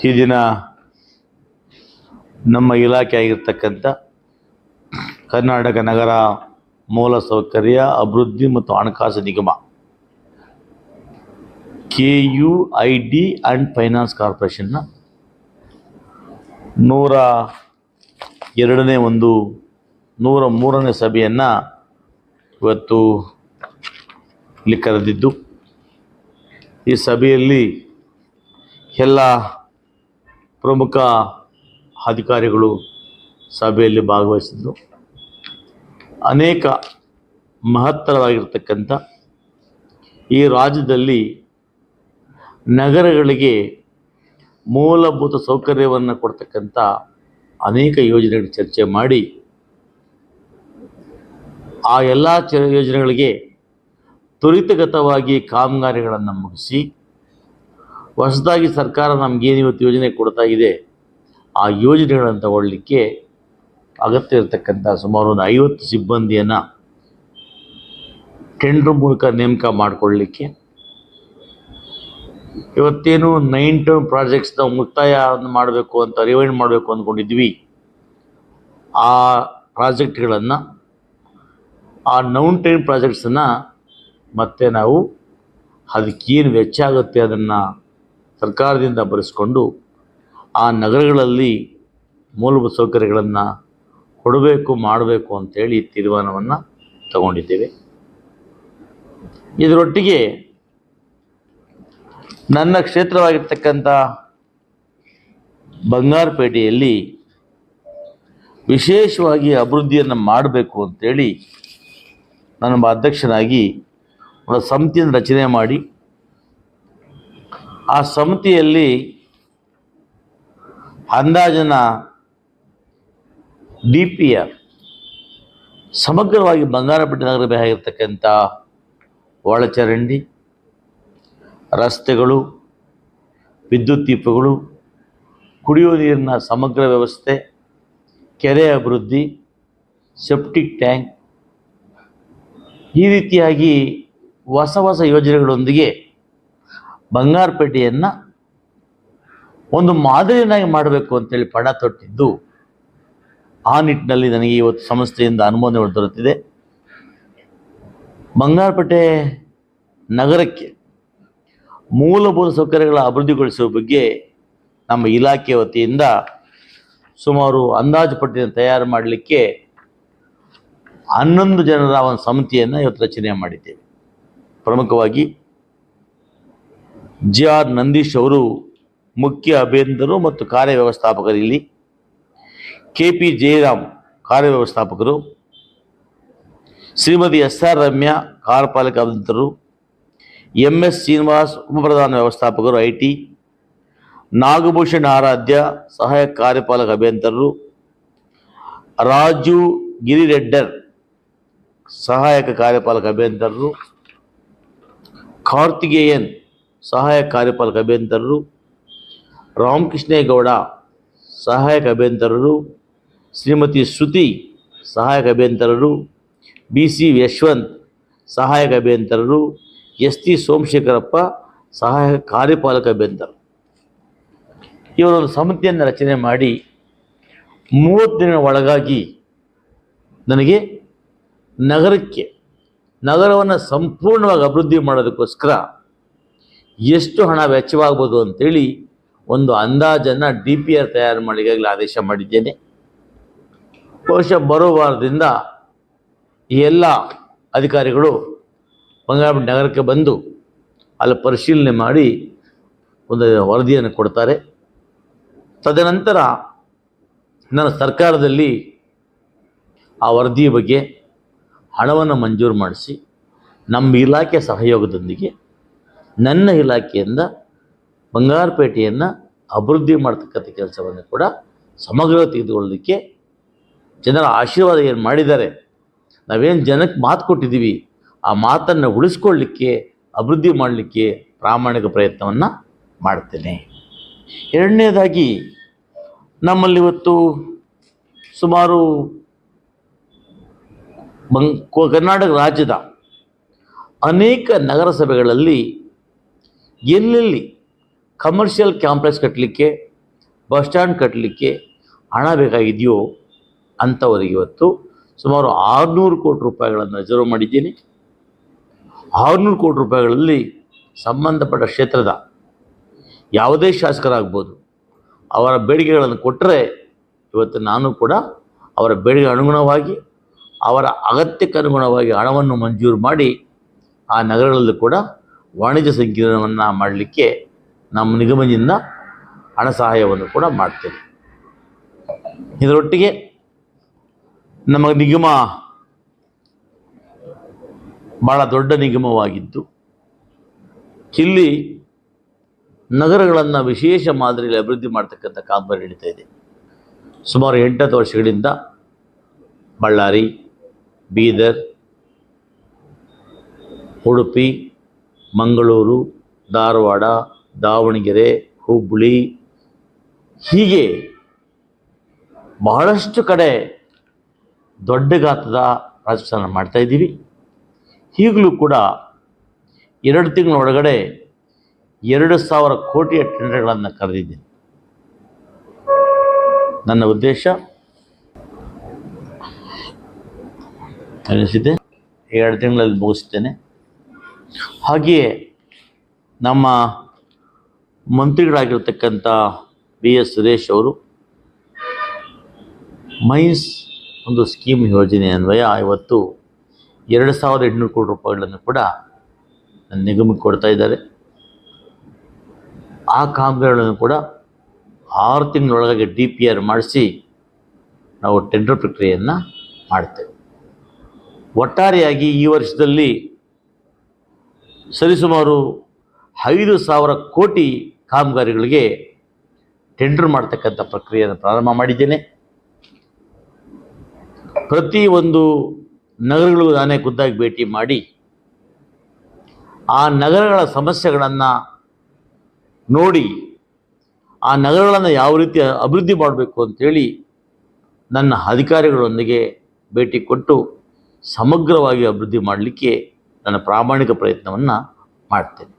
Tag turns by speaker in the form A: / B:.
A: ಈ ದಿನ ನಮ್ಮ ಇಲಾಖೆ ಆಗಿರ್ತಕ್ಕಂಥ ಕರ್ನಾಟಕ ನಗರ ಮೂಲಸೌಕರ್ಯ ಅಭಿವೃದ್ಧಿ ಮತ್ತು ಹಣಕಾಸು ನಿಗಮ K U I D and finance ಕಾರ್ಪೊರೇಷನ್ನ ನೂರ ಎರಡನೇ ಒಂದು, ನೂರ ಮೂರನೇ ಸಭೆಯನ್ನು ಇವತ್ತು ಇಲ್ಲಿ ಕರೆದಿದ್ದು. ಈ ಸಭೆಯಲ್ಲಿ ಎಲ್ಲ ಪ್ರಮುಖ ಅಧಿಕಾರಿಗಳು ಸಭೆಯಲ್ಲಿ ಭಾಗವಹಿಸಿದ್ದು ಅನೇಕ ಮಹತ್ತರವಾಗಿರ್ತಕ್ಕಂಥ ಈ ರಾಜ್ಯದಲ್ಲಿ ನಗರಗಳಿಗೆ ಮೂಲಭೂತ ಸೌಕರ್ಯವನ್ನು ಕೊಡ್ತಕ್ಕಂಥ ಅನೇಕ ಯೋಜನೆಗಳು ಚರ್ಚೆ ಮಾಡಿ ಆ ಎಲ್ಲ ಚ ಯೋಜನೆಗಳಿಗೆ ತ್ವರಿತಗತವಾಗಿ ಕಾಮಗಾರಿಗಳನ್ನು ಮುಗಿಸಿ ಹೊಸದಾಗಿ ಸರ್ಕಾರ ನಮಗೇನು ಇವತ್ತು ಯೋಜನೆ ಕೊಡ್ತಾ ಇದೆ, ಆ ಯೋಜನೆಗಳನ್ನು ತಗೊಳ್ಳಿಕ್ಕೆ ಅಗತ್ಯ ಇರತಕ್ಕಂಥ ಸುಮಾರು ಒಂದು ಐವತ್ತು ಸಿಬ್ಬಂದಿಯನ್ನು ಟೆಂಡ್ರ್ ಮೂಲಕ ನೇಮಕ ಮಾಡಿಕೊಳ್ಳಲಿಕ್ಕೆ ಇವತ್ತೇನು ನೈನ್ ಟರ್ಮ್ ಪ್ರಾಜೆಕ್ಟ್ಸ್ನ ಮುಕ್ತಾಯ ಮಾಡಬೇಕು ಅಂತ ರಿವೈಂಡ್ ಮಾಡಬೇಕು ಅಂದ್ಕೊಂಡಿದ್ವಿ ಆ ಪ್ರಾಜೆಕ್ಟ್ಗಳನ್ನು, ಆ ನೌನ್ ಟೈಮ್ ಪ್ರಾಜೆಕ್ಟ್ಸನ್ನು ಮತ್ತೆ ನಾವು ಅದಕ್ಕೇನು ವೆಚ್ಚ ಆಗುತ್ತೆ ಅದನ್ನು ಸರ್ಕಾರದಿಂದ ಭರಿಸ್ಕೊಂಡು ಆ ನಗರಗಳಲ್ಲಿ ಮೂಲಭೂತ ಸೌಕರ್ಯಗಳನ್ನು ಕೊಡಬೇಕು, ಮಾಡಬೇಕು ಅಂತೇಳಿ ತೀರ್ಮಾನವನ್ನು ತಗೊಂಡಿದ್ದೇವೆ. ಇದರೊಟ್ಟಿಗೆ ನನ್ನ ಕ್ಷೇತ್ರವಾಗಿರ್ತಕ್ಕಂಥ ಬಂಗಾರಪೇಟೆಯಲ್ಲಿ ವಿಶೇಷವಾಗಿ ಅಭಿವೃದ್ಧಿಯನ್ನು ಮಾಡಬೇಕು ಅಂತೇಳಿ ನಾನು ಅಧ್ಯಕ್ಷನಾಗಿ ಒಂದು ಸಮಿತಿಯನ್ನು ರಚನೆ ಮಾಡಿ ಆ ಸಮಿತಿಯಲ್ಲಿ ಅಂದಾಜಿನ ಡಿ ಪಿ ಆರ್ ಸಮಗ್ರವಾಗಿ ಬಂಗಾರಪೇಟೆ ಬೇಕಾಗಿರ್ತಕ್ಕಂಥ ಒಳಚರಂಡಿ, ರಸ್ತೆಗಳು, ವಿದ್ಯುತ್ ದೀಪಗಳು, ಕುಡಿಯುವ ನೀರಿನ ಸಮಗ್ರ ವ್ಯವಸ್ಥೆ, ಕೆರೆ ಅಭಿವೃದ್ಧಿ, ಸೆಪ್ಟಿಕ್ ಟ್ಯಾಂಕ್ ಈ ರೀತಿಯಾಗಿ ಹೊಸ ಹೊಸ ಯೋಜನೆಗಳೊಂದಿಗೆ ಬಂಗಾರಪೇಟೆಯನ್ನು ಒಂದು ಮಾದರಿಯನ್ನಾಗಿ ಮಾಡಬೇಕು ಅಂತೇಳಿ ಪಣ ತೊಟ್ಟಿದ್ದು, ಆ ನಿಟ್ಟಿನಲ್ಲಿ ನನಗೆ ಇವತ್ತು ಸಂಸ್ಥೆಯಿಂದ ಅನುಮೋದನೆ ದೊರೆತಿದೆ. ಬಂಗಾರಪೇಟೆ ನಗರಕ್ಕೆ ಮೂಲಭೂತ ಸೌಕರ್ಯಗಳ ಅಭಿವೃದ್ಧಿಗೊಳಿಸುವ ಬಗ್ಗೆ ನಮ್ಮ ಇಲಾಖೆ ವತಿಯಿಂದ ಸುಮಾರು ಅಂದಾಜು ಪಟ್ಟಿಯನ್ನು ತಯಾರು ಮಾಡಲಿಕ್ಕೆ ಹನ್ನೊಂದು ಜನರ ಒಂದು ಸಮಿತಿಯನ್ನು ಇವತ್ತು ರಚನೆ ಮಾಡಿದ್ದೇವೆ. ಪ್ರಮುಖವಾಗಿ ಜಿ ಆರ್ ನಂದೀಶ್ ಅವರು ಮುಖ್ಯ ಅಭಿಯಂತರು ಮತ್ತು ಕಾರ್ಯವ್ಯವಸ್ಥಾಪಕರು ಇಲ್ಲಿ. ಕೆ ಪಿ ಜಯರಾಮ್ ಕಾರ್ಯವ್ಯವಸ್ಥಾಪಕರು. ಶ್ರೀಮತಿ ಎಸ್ ಆರ್ ರಮ್ಯಾ ಕಾರ್ಯಪಾಲಕ ಅಭಿಯಂತರು ಎಂ ಎಸ್ ಶ್ರೀನಿವಾಸ್ ಉಪಪ್ರಧಾನ ವ್ಯವಸ್ಥಾಪಕರು ಐ ಟಿ ನಾಗಭೂಷಣ್ ಆರಾಧ್ಯ ಸಹಾಯಕ ಕಾರ್ಯಪಾಲಕ ಅಭಿಯಂತರರು ರಾಜು ಗಿರಿರೆಡ್ಡರ್ ಸಹಾಯಕ ಕಾರ್ಯಪಾಲಕ ಅಭಿಯಂತರರು ಕಾರ್ತಿಕೇಯನ್ ಸಹಾಯಕ ಕಾರ್ಯಪಾಲಕ ಅಭಿಯಂತರರು, ರಾಮಕೃಷ್ಣೇಗೌಡ ಸಹಾಯಕ ಅಭಿಯಂತರರು, ಶ್ರೀಮತಿ ಶ್ರುತಿ ಸಹಾಯಕ ಅಭಿಯಂತರರು, ಬಿ ಸಿ ಯಶವಂತ್ ಸಹಾಯಕ ಅಭಿಯಂತರರು, ಎಸ್ ಟಿ ಸೋಮಶೇಖರಪ್ಪ ಸಹಾಯಕ ಕಾರ್ಯಪಾಲಕ ಅಭಿಯಂತರರು. ಇವರೊಂದು ಸಮಿತಿಯನ್ನು ರಚನೆ ಮಾಡಿ ಮೂವತ್ತು ದಿನ ಒಳಗಾಗಿ ನನಗೆ ನಗರಕ್ಕೆ, ನಗರವನ್ನು ಸಂಪೂರ್ಣವಾಗಿ ಅಭಿವೃದ್ಧಿ ಮಾಡೋದಕ್ಕೋಸ್ಕರ ಎಷ್ಟು ಹಣ ವೆಚ್ಚವಾಗ್ಬೋದು ಅಂತೇಳಿ ಒಂದು ಅಂದಾಜನ್ನು ಡಿ ಪಿ ಆರ್ ತಯಾರು ಮಾಡಿ ಈಗಾಗಲೇ ಆದೇಶ ಮಾಡಿದ್ದೇನೆ. ಬಹುಶಃ ಬರೋ ವಾರದಿಂದ ಈ ಎಲ್ಲ ಅಧಿಕಾರಿಗಳು ಬಂಗಾರಪೇಟೆ ನಗರಕ್ಕೆ ಬಂದು ಅಲ್ಲಿ ಪರಿಶೀಲನೆ ಮಾಡಿ ಒಂದು ವರದಿಯನ್ನು ಕೊಡ್ತಾರೆ. ತದನಂತರ ನನ್ನ ಸರ್ಕಾರದಲ್ಲಿ ಆ ವರದಿಯ ಬಗ್ಗೆ ಹಣವನ್ನು ಮಂಜೂರು ಮಾಡಿಸಿ ನಮ್ಮ ಇಲಾಖೆ ಸಹಯೋಗದೊಂದಿಗೆ ನನ್ನ ಇಲಾಖೆಯಿಂದ ಬಂಗಾರಪೇಟೆಯನ್ನು ಅಭಿವೃದ್ಧಿ ಮಾಡ್ತಕ್ಕಂಥ ಕೆಲಸವನ್ನು ಕೂಡ ಸಮಗ್ರ ತೆಗೆದುಕೊಳ್ಳೋದಕ್ಕೆ ಜನರ ಆಶೀರ್ವಾದ ಏನು ಮಾಡಿದ್ದಾರೆ, ನಾವೇನು ಜನಕ್ಕೆ ಮಾತು ಕೊಟ್ಟಿದ್ದೀವಿ, ಆ ಮಾತನ್ನು ಉಳಿಸ್ಕೊಳ್ಳಿಕ್ಕೆ, ಅಭಿವೃದ್ಧಿ ಮಾಡಲಿಕ್ಕೆ ಪ್ರಾಮಾಣಿಕ ಪ್ರಯತ್ನವನ್ನು ಮಾಡ್ತೇನೆ. ಎರಡನೇದಾಗಿ, ನಮ್ಮಲ್ಲಿ ಇವತ್ತು ಸುಮಾರು ಬಂಗ್ ಕರ್ನಾಟಕ ರಾಜ್ಯದ ಅನೇಕ ನಗರಸಭೆಗಳಲ್ಲಿ ಎಲ್ಲೆಲ್ಲಿ ಕಮರ್ಷಿಯಲ್ ಕ್ಯಾಂಪಸ್ ಕಟ್ಟಲಿಕ್ಕೆ ಬಸ್ ಸ್ಟ್ಯಾಂಡ್ ಕಟ್ಟಲಿಕ್ಕೆ ಹಣ ಬೇಕಾಗಿದೆಯೋ ಅಂಥವರಿಗೆ ಇವತ್ತು ಸುಮಾರು ಆರುನೂರು ಕೋಟಿ ರೂಪಾಯಿಗಳನ್ನು ರಿಸರ್ವ್ ಮಾಡಿದ್ದೀನಿ. ಆರುನೂರು ಕೋಟಿ ರೂಪಾಯಿಗಳಲ್ಲಿ ಸಂಬಂಧಪಟ್ಟ ಕ್ಷೇತ್ರದ ಯಾವುದೇ ಶಾಸಕರಾಗ್ಬೋದು, ಅವರ ಬೇಡಿಕೆಗಳನ್ನು ಕೊಟ್ಟರೆ ಇವತ್ತು ನಾನು ಕೂಡ ಅವರ ಬೇಡಿಕೆ ಅನುಗುಣವಾಗಿ, ಅವರ ಅಗತ್ಯಕ್ಕೆ ಅನುಗುಣವಾಗಿ ಹಣವನ್ನು ಮಂಜೂರು ಮಾಡಿ ಆ ನಗರಗಳಲ್ಲೂ ಕೂಡ ವಾಣಿಜ್ಯ ಸಂಕೀರ್ಣವನ್ನು ಮಾಡಲಿಕ್ಕೆ ನಮ್ಮ ನಿಗಮದಿಂದ ಹಣ ಸಹಾಯವನ್ನು ಕೂಡ ಮಾಡ್ತೇವೆ. ಇದರೊಟ್ಟಿಗೆ ನಮ್ಮ ನಿಗಮ ಭಾಳ ದೊಡ್ಡ ನಿಗಮವಾಗಿದ್ದು, ಇಲ್ಲಿ ನಗರಗಳನ್ನು ವಿಶೇಷ ಮಾದರಿಯಲ್ಲಿ ಅಭಿವೃದ್ಧಿ ಮಾಡ್ತಕ್ಕಂಥ ಕಾಮಗಾರಿ ನಡೀತಾ ಇದೆ. ಸುಮಾರು ಎಂಟತ್ತು ವರ್ಷಗಳಿಂದ ಬಳ್ಳಾರಿ, ಬೀದರ್, ಉಡುಪಿ ಮಂಗಳೂರು, ಧಾರವಾಡ, ದಾವಣಗೆರೆ, ಹುಬ್ಬಳ್ಳಿ. ಹೀಗೆ ಬಹಳಷ್ಟು ಕಡೆ ದೊಡ್ಡ ಗಾತ್ರದ ರಾಜಸ್ಥಾನ ಮಾಡ್ತಾಯಿದ್ದೀವಿ ಈಗಲೂ ಕೂಡ ಎರಡು ತಿಂಗಳ ಒಳಗಡೆ ಎರಡು ಸಾವಿರ ಕೋಟಿಯ ಟೆಂಡರ್ಗಳನ್ನು ಕರೆದಿದ್ದೀನಿ. ನನ್ನ ಉದ್ದೇಶ ಅನಿಸಿದೆ ಎರಡು ತಿಂಗಳಲ್ಲಿ ಮುಗಿಸ್ತೇನೆ. ಹಾಗೆಯೇ ನಮ್ಮ ಮಂತ್ರಿಗಳಾಗಿರ್ತಕ್ಕಂಥ ಬಿ ಎಸ್ ಸುರೇಶ್ ಅವರು ಮೈನ್ಸ್ ಒಂದು ಸ್ಕೀಮ್ ಯೋಜನೆ ಅನ್ವಯ ಇವತ್ತು ಎರಡು ಸಾವಿರದ ಎಂಟುನೂರು ಕೋಟಿ ರೂಪಾಯಿಗಳನ್ನು ಕೂಡ ನಿಗಮಕ್ಕೆ ಕೊಡ್ತಾ ಇದ್ದಾರೆ. ಆ ಕಾಮಗಾರಿಗಳನ್ನು ಕೂಡ ಆರು ತಿಂಗಳೊಳಗಾಗಿ ಡಿ ಪಿ ಆರ್ ಮಾಡಿಸಿ ನಾವು ಟೆಂಡರ್ ಪ್ರಕ್ರಿಯೆಯನ್ನು ಮಾಡ್ತೇವೆ. ಒಟ್ಟಾರೆಯಾಗಿ ಈ ವರ್ಷದಲ್ಲಿ ಸರಿಸುಮಾರು ಐದು ಸಾವಿರ ಕೋಟಿ ಕಾಮಗಾರಿಗಳಿಗೆ ಟೆಂಡರ್ ಮಾಡ್ತಕ್ಕಂಥ ಪ್ರಕ್ರಿಯೆಯನ್ನು ಪ್ರಾರಂಭ ಮಾಡಿದ್ದೇನೆ. ಪ್ರತಿ ಒಂದು ನಗರಗಳಿಗೂ ನಾನೇ ಖುದ್ದಾಗಿ ಭೇಟಿ ಮಾಡಿ ಆ ನಗರಗಳ ಸಮಸ್ಯೆಗಳನ್ನು ನೋಡಿ ಆ ನಗರಗಳನ್ನು ಯಾವ ರೀತಿ ಅಭಿವೃದ್ಧಿ ಮಾಡಬೇಕು ಅಂಥೇಳಿ ನನ್ನ ಅಧಿಕಾರಿಗಳೊಂದಿಗೆ ಭೇಟಿ ಕೊಟ್ಟು ಸಮಗ್ರವಾಗಿ ಅಭಿವೃದ್ಧಿ ಮಾಡಲಿಕ್ಕೆ ನನ್ನ ಪ್ರಾಮಾಣಿಕ ಪ್ರಯತ್ನವನ್ನು ಮಾಡ್ತೇನೆ.